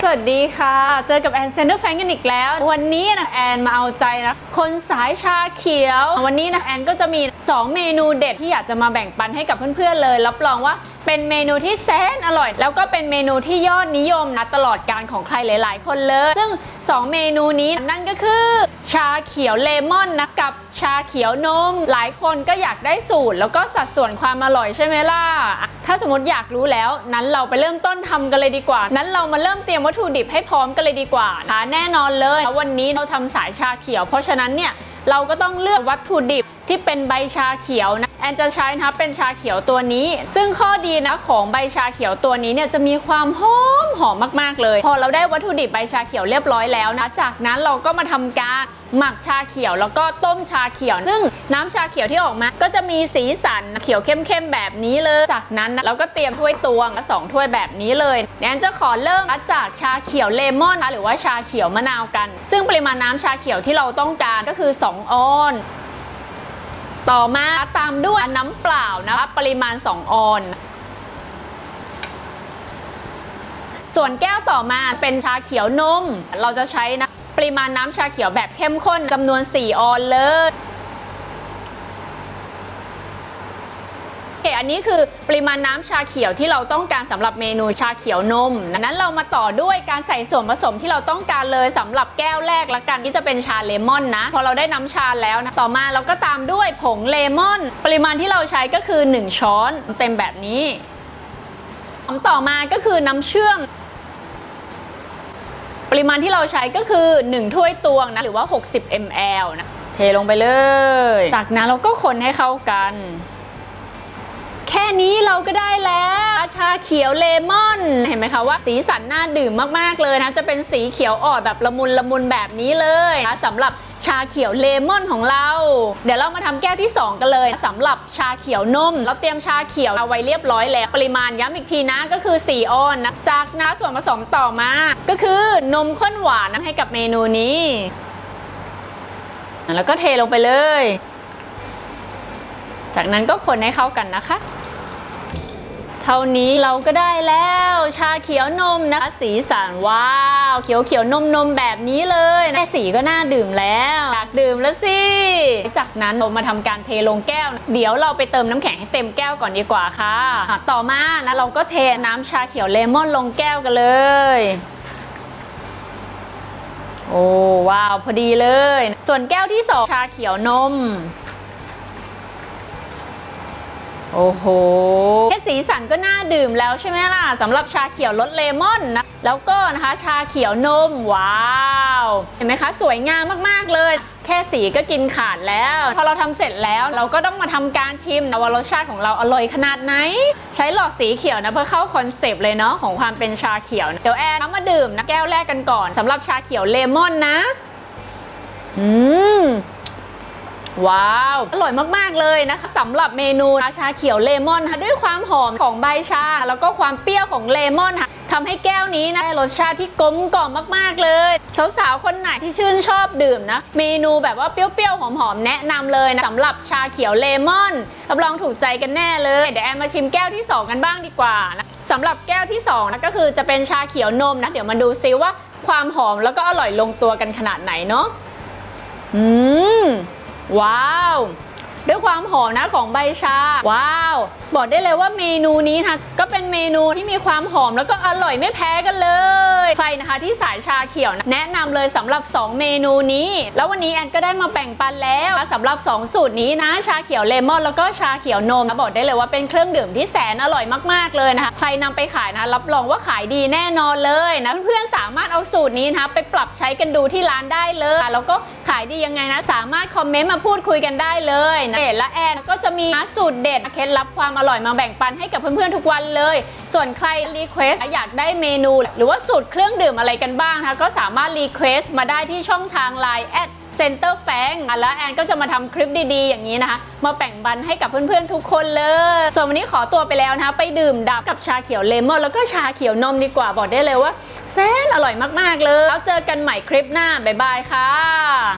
สวัสดีค่ะ เจอกับแอนเซนเดอร์แฟงกันอีกแล้ว วันนี้นะแอนมาเอาใจนะ คนสายชาเขียว วันนี้นะแอนก็จะมี 2 เมนูเด็ดที่อยากจะมาแบ่งปันให้กับเพื่อนๆเลย รับรองว่า เป็นเมนูที่แสนอร่อย แล้วก็เป็นเมนูที่ยอดนิยมนะตลอดการของใครหลาย ๆ คนเลย ซึ่ง 2 เมนูนี้นั่นก็คือ ชาเขียวเลมอนนะกับชาเขียวนม หลายคนก็อยากได้สูตร แล้วก็สัดส่วนความอร่อยใช่ไหมล่ะ ถ้าสมมติอยากรู้แล้ว นั้นเราไปเริ่มต้นทำกันเลยดีกว่า นั้นเรามาเริ่มเตรียมวัตถุดิบให้พร้อมกันเลยดีกว่านะคะแน่นอนเลย วันนี้เราทำสายชาเขียว เพราะฉะนั้นเนี่ย เราก็ต้องเลือกวัตถุดิบที่เป็นใบชาเขียวนะแอนจะใช้นะคะเป็นชาเขียวตัวนี้ ซึ่งข้อดีนะของใบชาเขียวตัวนี้เนี่ยจะมีความหอมหอมมากๆเลย พอเราได้วัตถุดิบใบชาเขียวเรียบร้อยแล้วนะจากนั้นเราก็มาทำการหมักชาเขียวแล้วก็ต้มชาเขียว ซึ่งน้ำชาเขียวที่ออกมา ก็จะมีสีสันเขียวเข้มๆแบบนี้เลย จากนั้นเราก็เตรียมถ้วยตวงละสองถ้วยแบบนี้เลยแอนจะขอเริ่มจากชาเขียวเลมอนนะหรือว่าชาเขียวมะนาวกัน ซึ่งปริมาณน้ำชาเขียวที่เราต้องการก็คือ 2ออนต่อมาตามด้วยน้ำเปล่านะคะปริมาณ 2 ออน ส่วนแก้วต่อมาเป็นชาเขียวนม เราจะใช้นะ ริมาณน้ำชาเขียวแบบเข้มข้นจำนวน 4 ออนเลยอันนี้คือปริมาณน้ำชาเขียวที่เราต้องการสำหรับเมนูชาเขียวนมนั้นเรามาต่อด้วยการใส่ส่วนผสมที่เราต้องการเลยสำหรับแก้วแรกละกันที่จะเป็นชาเลมอนนะ พอเราได้น้ำชาแล้วนะต่อมาเราก็ตามด้วยผงเลมอน ปริมาณที่เราใช้ก็คือ 1 ช้อนเต็มแบบนี้ต่อมาก็คือน้ำเชื่อม ปริมาณที่เราใช้ก็คือ 1 ถ้วยตวงนะหรือว่า 60 ml นะเทลงไปเลย จากนั้นเราก็คนให้เข้ากัน แค่นี้เราก็ได้แล้ว ชาเขียวเลมอนเห็นไหมคะว่าสีสันน่าดื่มมากๆเลยนะจะเป็นสีเขียวอ่อนแบบละมุนละมุนแบบนี้เลยนะสำหรับชาเขียวเลมอนของเรา เดี๋ยวเรามาทำแก้วที่ 2 กันเลยสำหรับชาเขียวนม เราเตรียมชาเขียวเอาไว้เรียบร้อยแล้ว ปริมาณย้ำอีกทีนะก็คือ 4 ออนนะจากน้ำส่วนผสมต่อมา ก็คือนมข้นหวานนะให้กับเมนูนี้ แล้วก็เทลงไปเลย จากนั้นก็คนให้เข้ากันนะคะ ท่านี้เราก็ได้แล้วชาเขียวนมนะคะสีสันว้าว เขียวเขียวนมนมแบบนี้เลยแค่สีก็น่าดื่มแล้วอยากดื่มแล้วสิจากนั้นเรามาทำการเทลงแก้ว เดี๋ยวเราไปเติมน้ำแข็งให้เต็มแก้วก่อนดีกว่าค่ะอะต่อมานะเราก็เทน้ำชาเขียวเลมอนลงแก้วกันเลยโอ้ว้าวพอดีเลย ส่วนแก้วที่สองชาเขียวนม โอ้โหแค่สีสันก็น่าดื่มแล้วใช่ไหมล่ะสำหรับชาเขียวรสเลมอนนะแล้วก็นะคะชาเขียวนม ว้าว เห็นไหมคะ สวยงามมาก ๆ เลย แค่สีก็กินขาดแล้ว พอเราทำเสร็จแล้วเราก็ต้องมาทำการชิมนะว่ารสชาติของเราอร่อยขนาดไหน ใช้หลอดสีเขียวนะเพื่อเข้าคอนเซปต์เลยเนาะของความเป็นชาเขียวเดี๋ยวแอนเอามาดื่มนะแก้วแรกกันก่อนสำหรับชาเขียวเลมอนนะอืม ว้าว อร่อยมากๆเลยนะคะสำหรับเมนูชาเขียวเลมอนค่ะด้วยความหอมของใบชา แล้วก็ความเปรี้ยวของเลมอนค่ะทำให้แก้วนี้นะได้รสชาติที่กลมกล่อมมากๆเลย สาวๆ คนไหนที่ชื่นชอบดื่มนะ เมนูแบบว่าเปรี้ยวๆ หอมๆ แนะนำเลยนะสำหรับชาเขียวเลมอนรับรองถูกใจกันแน่เลย เดี๋ยวแอนมาชิมแก้วที่ 2 กันบ้างดีกว่านะสำหรับแก้วที่2นะก็คือจะเป็นชาเขียวนมนะ เดี๋ยวมาดูซิว่าความหอมแล้วก็อร่อยลงตัวกันขนาดไหนเนาะอืม ว้าว ด้วยความหอมนะของใบชา ว้าว บอกได้เลยว่าเมนูนี้นะก็เป็นเมนูที่มีความหอมแล้วก็อร่อยไม่แพ้กันเลย ใครนะคะที่สายชาเขียวนะแนะนำเลยสำหรับ 2 เมนูนี้ แล้ววันนี้แอนก็ได้มาแบ่งปันแล้วสำหรับ 2 สูตรนี้นะ ชาเขียวเลมอนแล้วก็ชาเขียวนมนะบอกได้เลยว่าเป็นเครื่องดื่มที่แสนอร่อยมาก ๆเลยนะคะ ใครนำไปขายนะรับรองว่าขายดีแน่นอนเลยนะเพื่อนๆสามารถเอาสูตรนี้นะไปปรับใช้กันดูที่ร้านได้เลยแล้วก็ ขายดียังไงนะ สามารถคอมเมนต์มาพูดคุยกันได้เลยนะและแอนก็จะมีสูตรเด็ดเคล็ดลับความอร่อยมาแบ่งปันให้กับเพื่อนๆทุกวันเลย ส่วนใครรีเควสอยากได้เมนู หรือว่าสูตรเครื่องดื่มอะไรกันบ้างนะคะก็สามารถรีเควสมาได้ที่ช่องทาง Line แอดเซ็นเตอร์แฟงแล้วแอนก็จะมาทำคลิปดีๆ อย่างนี้นะคะ มาแบ่งปันให้กับเพื่อนๆทุกคนเลย ส่วนวันนี้ขอตัวไปแล้วนะคะ ไปดื่มดับกับชาเขียวเลมอนแล้วก็ชาเขียวนมดีกว่าบอกได้เลยว่าแสนอร่อยมากๆเลย แล้วเจอกันใหม่คลิปหน้า บ๊ายบายค่ะ